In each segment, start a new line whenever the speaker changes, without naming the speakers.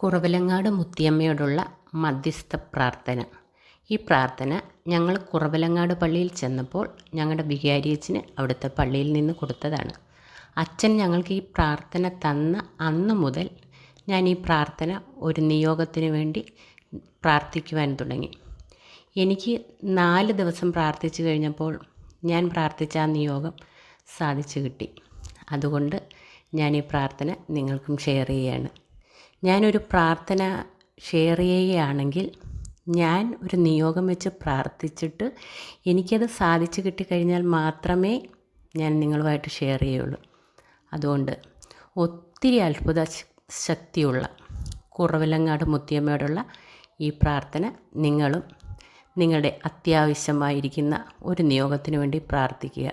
കുറവിലങ്ങാട് മുത്തിയമ്മയോടുള്ള മധ്യസ്ഥ പ്രാർത്ഥന. ഈ പ്രാർത്ഥന ഞങ്ങൾ കുറവിലങ്ങാട് പള്ളിയിൽ ചെന്നപ്പോൾ ഞങ്ങളുടെ വികാരിയച്ഛന് അവിടുത്തെ പള്ളിയിൽ നിന്ന് കൊടുത്തതാണ്. അച്ഛൻ ഞങ്ങൾക്ക് ഈ പ്രാർത്ഥന തന്ന അന്ന് മുതൽ ഞാൻ ഈ പ്രാർത്ഥന ഒരു നിയോഗത്തിന് വേണ്ടി പ്രാർത്ഥിക്കുവാൻ തുടങ്ങി. എനിക്ക് നാല് ദിവസം പ്രാർത്ഥിച്ചു കഴിഞ്ഞപ്പോൾ ഞാൻ പ്രാർത്ഥിച്ച ആ നിയോഗം സാധിച്ചു കിട്ടി. അതുകൊണ്ട് ഞാൻ ഈ പ്രാർത്ഥന നിങ്ങൾക്കും ഷെയർ ചെയ്യുകയാണ്. ഞാനൊരു പ്രാർത്ഥന ഷെയർ ചെയ്യുകയാണെങ്കിൽ ഞാൻ ഒരു നിയോഗം വെച്ച് പ്രാർത്ഥിച്ചിട്ട് എനിക്കത് സാധിച്ചു കിട്ടിക്കഴിഞ്ഞാൽ മാത്രമേ ഞാൻ നിങ്ങളുമായിട്ട് ഷെയർ ചെയ്യുള്ളൂ. അതുകൊണ്ട് ഒത്തിരി അത്ഭുത ശക്തിയുള്ള കുറവിലങ്ങാട് മുത്തിയമ്മയോടുള്ള ഈ പ്രാർത്ഥന നിങ്ങളും നിങ്ങളുടെ അത്യാവശ്യമായിരിക്കുന്ന ഒരു നിയോഗത്തിന് വേണ്ടി പ്രാർത്ഥിക്കുക.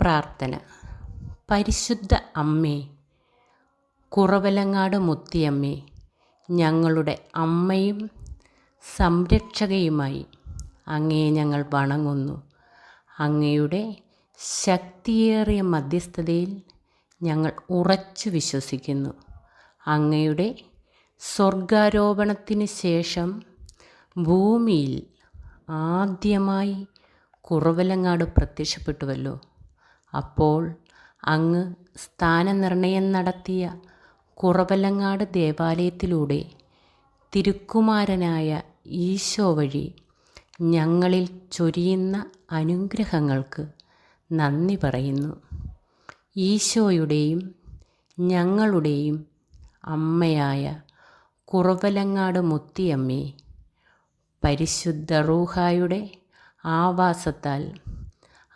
പ്രാർത്ഥന. പരിശുദ്ധ അമ്മേ കുറവലങ്ങാട് മുത്തിയമ്മേ ഞങ്ങളുടെ അമ്മയും സംരക്ഷകയുമായി അങ്ങയെ ഞങ്ങൾ വണങ്ങുന്നു. അങ്ങയുടെ ശക്തിയേറിയ മധ്യസ്ഥതയിൽ ഞങ്ങൾ ഉറച്ചു വിശ്വസിക്കുന്നു. അങ്ങയുടെ സ്വർഗാരോപണത്തിന് ശേഷം ഭൂമിയിൽ ആദ്യമായി കുറവലങ്ങാട് പ്രത്യക്ഷപ്പെട്ടുവല്ലോ. അപ്പോൾ അങ്ങ് സ്ഥാനനിർണയം നടത്തിയ കുറവലങ്ങാട് ദേവാലയത്തിലൂടെ തിരുക്കുമാരനായ ഈശോ വഴി ഞങ്ങളിൽ ചൊരിയുന്ന അനുഗ്രഹങ്ങൾക്ക് നന്ദി പറയുന്നു. ഈശോയുടെയും ഞങ്ങളുടെയും അമ്മയായ കുറവലങ്ങാട് മുത്തിയമ്മേ പരിശുദ്ധ റൂഹായുടെ ആവാസത്താൽ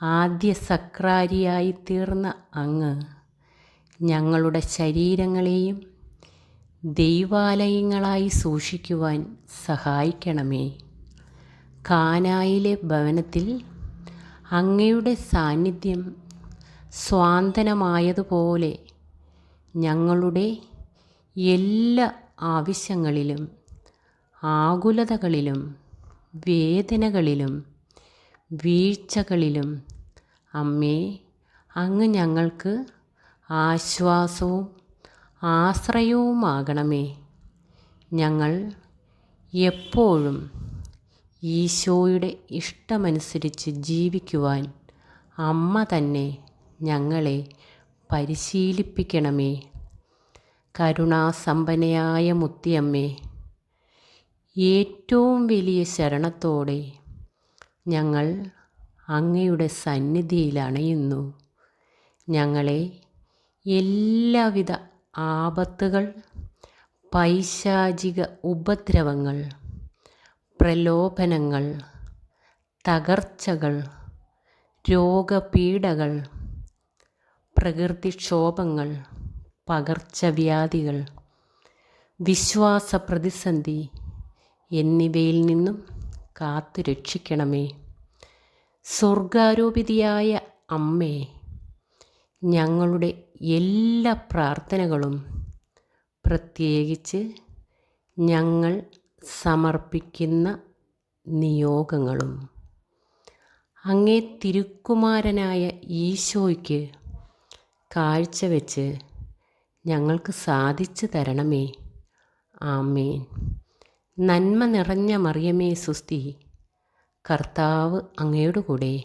ആദ്യ സക്രാരിയായി തീർന്ന അങ്ങ് ഞങ്ങളുടെ ശരീരങ്ങളെയും ദൈവാലയങ്ങളായി സൂക്ഷിക്കുവാൻ സഹായിക്കണമേ. കാനായിലെ ഭവനത്തിൽ അങ്ങയുടെ സാന്നിധ്യം സ്വാന്തനമായതുപോലെ ഞങ്ങളുടെ എല്ലാ ആവശ്യങ്ങളിലും ആകുലതകളിലും വേദനകളിലും വീഴ്ചകളിലും അമ്മേ അങ്ങ് ഞങ്ങൾക്ക് ആശ്വാസവും ആശ്രയവുമാകണമേ. ഞങ്ങൾ എപ്പോഴും ഈശോയുടെ ഇഷ്ടമനുസരിച്ച് ജീവിക്കുവാൻ അമ്മ തന്നെ ഞങ്ങളെ പരിശീലിപ്പിക്കണമേ. കരുണാസമ്പന്നയായ മുത്തിയമ്മേ ഏറ്റവും വലിയ ശരണത്തോടെ ഞങ്ങൾ അങ്ങയുടെ സന്നിധിയിൽ അണയുന്നു. ഞങ്ങളെ എല്ലാവിധ ആപത്തുകൾ പൈശാചിക ഉപദ്രവങ്ങൾ പ്രലോഭനങ്ങൾ തകർച്ചകൾ രോഗപീഠകൾ പ്രകൃതിക്ഷോഭങ്ങൾ പകർച്ചവ്യാധികൾ വിശ്വാസ പ്രതിസന്ധി എന്നിവയിൽ നിന്നും കാത്തുരക്ഷിക്കണമേ. സ്വർഗാരോപിതയായ അമ്മേ ഞങ്ങളുടെ എല്ലാ പ്രാർത്ഥനകളും പ്രത്യേകിച്ച് ഞങ്ങൾ സമർപ്പിക്കുന്ന നിയോഗങ്ങളും. അങ്ങേ തിരുക്കുമാരനായ ഈശോയ്ക്ക് കാഴ്ചവെച്ച് ഞങ്ങൾക്ക് സാധിച്ചു തരണമേ. ആമേൻ. നന്മ നിറഞ്ഞ മറിയമേ സുസ്തി കർത്താവ് അങ്ങയുടെ കൂടെ.